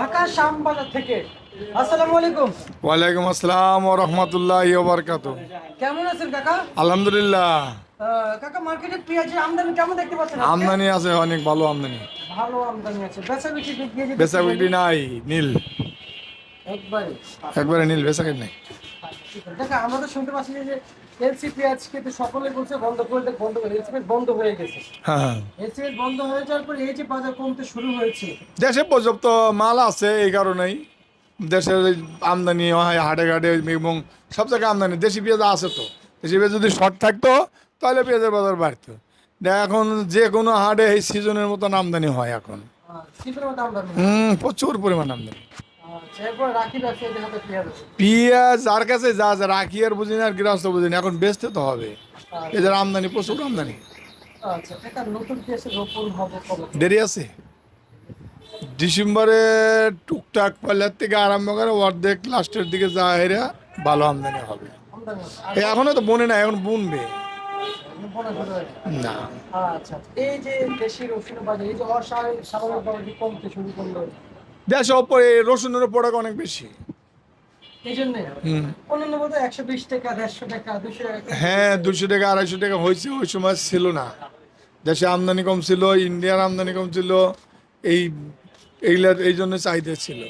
ঢাকা শ্যামবাজার থেকে। আসসালামু আলাইকুম। ওয়ালাইকুম আসসালাম ও রহমতুল্লাহ বরকাত কেমন আছেন কাকা? আলহামদুলিল্লাহ। কাকা মার্কেটে পেঁয়াজের আমদানি কেমন দেখতে পাচ্ছেন আমদানি আছে অনেক ভালো আমদানি। ভালো আমদানি আছে। বেচা বিক্রি দিক দিয়ে যদি বেচা বিক্রি নাই নীল। একবারে। একবারে নীল বেচা কিনে নাই। দেখা আমরা তো শুনতে পাচ্ছি যে এলসি পেঁয়াজ সকলে বলছে বন্ধ করে দেখ বন্ধ করে এলসি বন্ধ হয়ে গেছে। হ্যাঁ। এলসি বন্ধ হয়ে যাওয়ার পর এই যে বাজার কমতে শুরু হয়েছে। দেশে পর্যাপ্ত মাল আছে এই কারণেই। দেশের আমদানি হয় হাটে ঘাটে এবং সব জায়গায় আমদানি। দেশি পেঁয়াজ আছে তো। দেশি পেঁয়াজ যদি শর্ট থাকতো তাহলে পেঁয়াজের বাজার বাড়তো। এখন যে কোনো হাটে এই সিজনের মতন আমদানি হয় এখন। হুম প্রচুর পরিমাণ আমদানি। আচ্ছা পেঁয়াজ যার কাছে যা যা রাখি আর বুঝি না আর গৃহস্থ বুঝি না এখন বেচতে তো হবে। আচ্ছা, এদের আমদানি প্রচুর আমদানি। আচ্ছা দেরি আছে। ডিসেম্বরে টুকটাক পয়লার থেকে আরম্ভ করে অর্ধেক লাস্টের দিকে যা হেরা ভালো আমদানি হবে। এখনও তো বনে না এখন বুনবে। না। আচ্ছা। এই যে দেশি রসুন বাজার এই যে অস্বাভাবিক কমতে শুরু করল। দেশে ওপরে রসুনের প্রোডাক্ট অনেক বেশি। দেড়শো হ্যাঁ দুশো টাকা আড়াইশো টাকা হয়েছে ওই সময় ছিল না। দেশে আমদানি কম ছিল ইন্ডিয়ার আমদানি কম ছিল এই এইগুলার এই জন্য চাহিদা ছিল।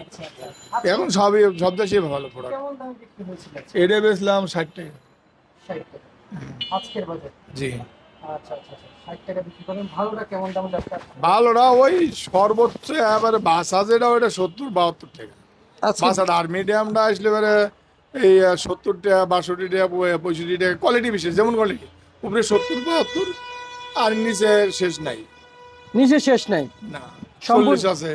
আচ্ছা আচ্ছা। এখন সবই সব দেশে ভালো প্রোডাক্ট এটা বেচলাম ষাট টাকা। জি। আচ্ছা আচ্ছা আচ্ছা। ষাট টাকা বিক্রি করেন। ভালোটা কেমন দাম ব্যবসা ভালোটা ওই সর্বোচ্চ এবারে বাসা যেটা ওইটা সত্তর বাহাত্তর টাকা। আচ্ছা। বাসাটা আর মিডিয়ামটা আসলে এবারে এই সত্তর টাকা বাষট্টি টাকা পঁয়ষট্টি টাকা কোয়ালিটি বিশেষ যেমন কোয়ালিটি উপরে সত্তর বাহাত্তর আর নিচে শেষ নাই। নিচে শেষ নাই? না সম্পূর্ণ- চল্লিশ আছে।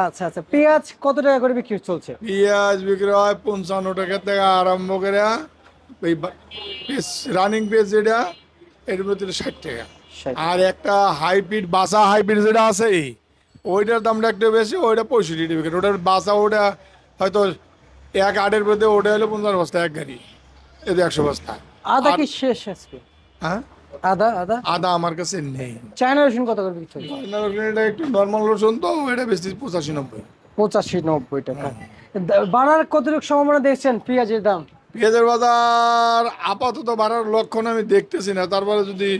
আচ্ছা আচ্ছা। পেঁয়াজ কত টাকা করে বিক্রি চলছে? পেঁয়াজ বিক্রি হয় পঞ্চান্ন টাকা থেকে আরম্ভ করে এই রানিং পেঁয়াজ যেটা এর ভিতরে ষাট টাকা। আর একটা হাইব্রিড বাসা হাইব্রিড যেটা আছে ওইটার দামটা একটু বেশি ওইটা পঁয়ষট্টি টাকা ওটার বাসা ওটা হয়তো এক আটের মধ্যে ওটা হলো পঞ্চাশ বস্তা এক গাড়ি। এদের একশো বস্তা। আদা কি শেষ আজকে? হ্যাঁ? আদা আদা? আদা আমার কাছে নেই। চায়না রসুন কত করে বিক্রি চায়না রসুন এটা একটু নর্মাল রসুন তো এটা বেশি পঁচাশি নব্বই। পঁচাশি নব্বই টাকা। দা- বাড়ার কতটুকু সম্ভাবনা দেখছেন পেঁয়াজের দাম? পেঁয়াজের বাজার আপাতত বাড়ার লক্ষণ আমি দেখতেছি না। তারপরে যদি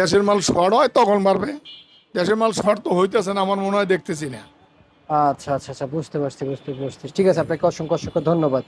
দেশের মাল শর্ট হয়, তখন বাড়বে। দেশের মাল শর্ট তো হইতেছে না, আমার মনে হয় দেখতেছি না। আচ্ছা আচ্ছা আচ্ছা বুঝতে পারছি বুঝতে পারছি। ঠিক আছে, আপনাকে অসংখ্য অসংখ্য ধন্যবাদ।